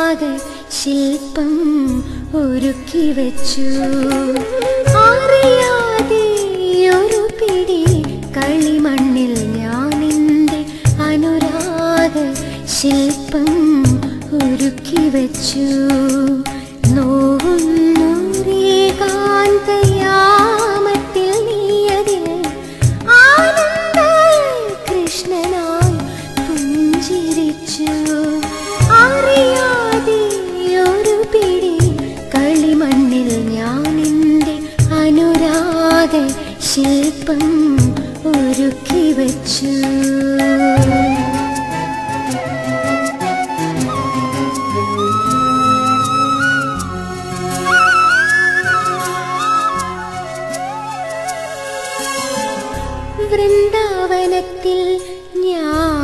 പാക ശില്പം ഒരുക്കി വെച്ചു. അറിയാതെ ഒരു പിടി കളിമണ്ണിൽ ഞാൻ അനുരാഗ ശില്പം ഒരുക്കി വെച്ചു. നോവുന്നു രേകാന്ത ഒരുക്കി വെച്ചു. വൃന്ദാവനത്തിൽ ഞാൻ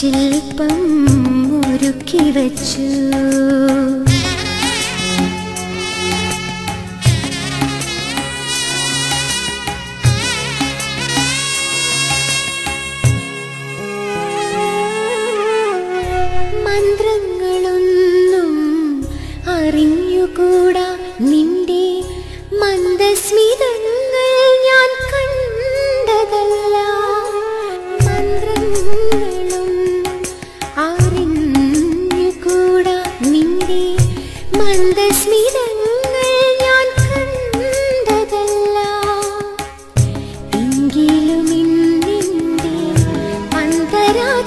ശില്പം ഒരുക്കി വച്ചു. മന്ത്രങ്ങളൊന്നും അറിഞ്ഞുകൂടാ നിൻ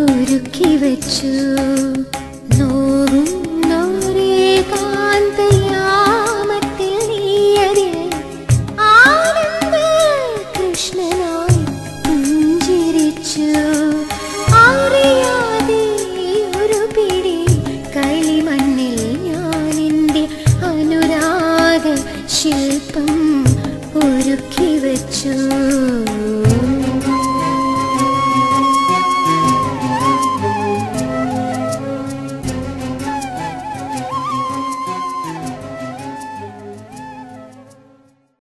ഒരുക്കി വെച്ചു. നോറും